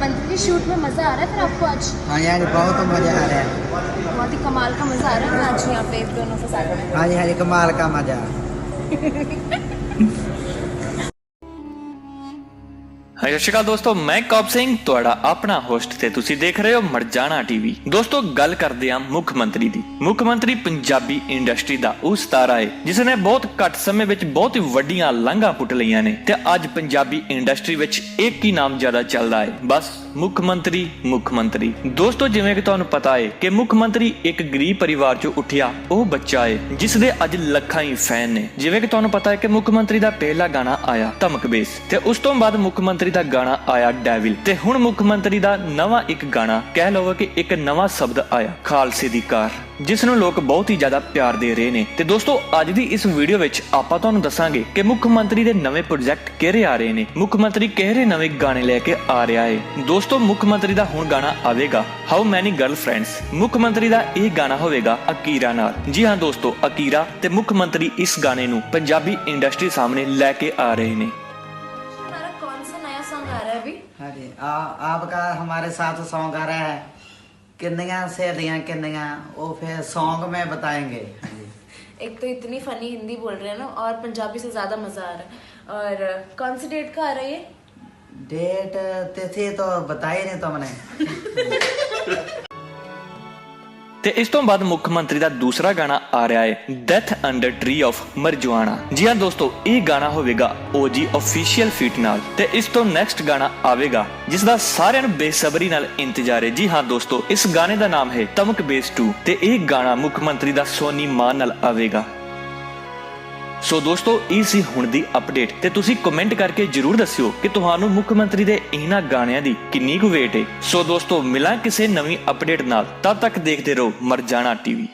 मंत्री जी शूट में मज़ा आ रहा है फिर आपको आज? हाँ यार बहुत मज़ा आ रहा है। बहुत ही कमाल का मज़ा आ रहा है आज यहाँ पे दोनों के साथ हाँ जी हाँ जी कमाल का मज़ा। ਸਤਿ ਸ਼੍ਰੀ ਅਕਾਲ ਦੋਸਤੋ, ਮੈਂ ਕੌਪ ਸਿੰਘ, ਤੁਹਾਡਾ ਆਪਣਾ ਹੋਸਟ ਤੇ ਤੁਸੀਂ ਦੇਖ ਰਹੇ ਹੋ ਮਰਜਾਣਾ ਟੀਵੀ ਦੋਸਤੋ, ਗੱਲ ਕਰਦੇ ਹਾਂ ਮੁੱਖ ਮੰਤਰੀ ਦੀ। ਮੁੱਖ ਮੰਤਰੀ ਪੰਜਾਬੀ ਇੰਡਸਟਰੀ ਦਾ ਉਹ ਸਤਾਰਾ ਹੈ ਜਿਸ ਨੇ ਬਹੁਤ ਘੱਟ ਸਮੇਂ ਵਿੱਚ ਬਹੁਤ ਵੱਡੀਆਂ ਲਾਂਘਾਂ ਪੁੱਟ ਲਈਆਂ ਨੇ ਤੇ ਅੱਜ ਪੰਜਾਬੀ ਇੰਡਸਟਰੀ ਵਿੱਚ ਇੱਕ ਹੀ ਨਾਮ ਜ਼ਿਆਦਾ ਚੱਲਦਾ ਹੈ ਬਸ ਮੁੱਖ ਮੰਤਰੀ ਮੁੱਖ ਮੰਤਰੀ। ਦੋਸਤੋ, ਜਿਵੇਂ ਕਿ ਤੁਹਾਨੂੰ ਪਤਾ ਹੈ ਕਿ ਮੁੱਖ ਮੰਤਰੀ ਇੱਕ ਗਰੀਬ ਪਰਿਵਾਰ ਚੋਂ ਉੱਠਿਆ, ਉਹ ਬੱਚਾ ਹੈ ਜਿਸ ਦੇ ਅੱਜ ਲੱਖਾਂ ਹੀ ਫੈਨ ਨੇ। ਜਿਵੇਂ ਕਿ ਤੁਹਾਨੂੰ ਪਤਾ ਹੈ ਕਿ ਮੁੱਖ ਮੰਤਰੀ ਦਾ ਪਹਿਲਾ ਗਾਣਾ ਆਇਆ, ਧਮਕ ਬੇਸ। ਤੇ ਉਸ ਤੋਂ ਬਾਅਦ ਮੁੱਖ ਮੰਤਰੀ ਦਾ ਗਾਣਾ ਆਇਆ ਡੈਵਿਲ। ਤੇ ਹੁਣ ਮੁੱਖ ਮੰਤਰੀ ਦਾ ਨਵਾਂ ਇੱਕ ਗਾਣਾ, ਕਹਿ ਲਵੋ ਕਿ ਇੱਕ ਨਵਾਂ ਸ਼ਬਦ ਆਇਆ, ਖਾਲਸੇ ਦੀ ਕਾਰ, ਜਿਸ ਨੂੰ ਲੋਕ ਬਹੁਤ ਹੀ ਜ਼ਿਆਦਾ ਪਿਆਰ ਦੇ ਰਹੇ ਨੇ। ਤੇ ਦੋਸਤੋ, ਅੱਜ ਦੀ ਇਸ ਵੀਡੀਓ ਵਿੱਚ ਆਪਾਂ ਤੁਹਾਨੂੰ ਦੱਸਾਂਗੇ ਕਿ ਮੁੱਖ ਮੰਤਰੀ ਦੇ ਨਵੇਂ ਪ੍ਰੋਜੈਕਟ ਕਿਹੜੇ ਆ ਰਹੇ ਨੇ। ਮੁੱਖ ਮੰਤਰੀ ਕਿਹੜੇ ਨਵੇਂ ਗਾਣੇ ਲੈ ਕੇ ਆ ਰਿਹਾ ਹੈ ਦੋਸਤੋ, ਮੁੱਖ ਮੰਤਰੀ ਦਾ ਹੁਣ ਗਾਣਾ ਆਵੇਗਾ ਹਾਊ ਮੈਨੀ ਗਰਲ ਗਰਲਫ੍ਰੈਂਡਸ ਮੁੱਖ ਮੰਤਰੀ ਦਾ ਇਹ ਗਾਣਾ ਹੋਵੇਗਾ, ਅਕੀਰਾ ਨਾਲ। ਜੀ ਹਾਂ ਦੋਸਤੋ, ਅਕੀਰਾ ਤੇ ਮੁੱਖ ਮੰਤਰੀ ਇਸ ਗਾਣੇ ਨੂੰ ਪੰਜਾਬੀ ਇੰਡਸਟਰੀ ਸਾਹਮਣੇ ਲੈ ਕੇ ਆ ਰਹੇ ਨੇ। सॉन्ग आ रहा है अभी? हाँ जी। आ, आपका हमारे साथ सॉन्ग आ रहा है। किन्निया सहेलियाँ किन्निया? वो फिर सॉन्ग में बताएँगे। हाँ एक तो इतनी फनी हिंदी बोल रहे हैं ना और पंजाबी से ज़्यादा मज़ा आ रहा है। और कौन सी डेट का आ रहा है ये? डेट तिथि तो बताई नहीं तुमने ਤੇ ਇਸ ਤੋਂ ਬਾਅਦ ਮੁੱਖ ਮੰਤਰੀ ਦਾ ਦੂਸਰਾ ਗਾਣਾ ਆ ਰਿਹਾ ਹੈ death under tree of marijuana ਜੀ ਹਾਂ ਦੋਸਤੋ, ਇਹ ਗਾਣਾ ਹੋਵੇਗਾ OG ਅਫੀਸ਼ੀਅਲ ਫੀਟ ਨਾਲ ਤੇ ਇਸ ਤੋਂ ਨੈਕਸਟ ਗਾਣਾ ਆਵੇਗਾ, ਜਿਸ ਦਾ ਸਾਰਿਆਂ ਨੂੰ ਬੇਸਬਰੀ ਨਾਲ ਇੰਤਜ਼ਾਰ ਹੈ। ਜੀ ਹਾਂ ਦੋਸਤੋ, ਇਸ ਗਾਣੇ ਦਾ ਨਾਮ ਹੈ ਤਮਕ ਬੇਸ 2 ਤੇ ਇਹ ਗਾਣਾ ਮੁੱਖ ਮੰਤਰੀ ਦਾ ਸੋਨੀ ਮਾਨ ਨਾਲ ਆਵੇਗਾ। ਸੋ ਦੋਸਤੋ, ਇਹ ਸੀ ਹੁਣ ਦੀ ਅਪਡੇਟ ਤੇ ਤੁਸੀਂ ਕਮੈਂਟ ਕਰਕੇ ਜਰੂਰ ਦੱਸਿਓ ਕਿ ਤੁਹਾਨੂੰ ਮੁੱਖ ਮੰਤਰੀ ਦੇ ਇਹਨਾਂ ਗਾਣਿਆਂ ਦੀ ਕਿੰਨੀ ਕੁ ਵੇਟ ਹੈ ਸੋ ਦੋਸਤੋ, ਮਿਲਾਂ ਕਿਸੇ ਨਵੀਂ ਅਪਡੇਟ ਨਾਲ। ਤਦ ਤੱਕ ਦੇਖਦੇ ਰਹੋ ਮਰਜਾਣਾ ਟੀਵੀ।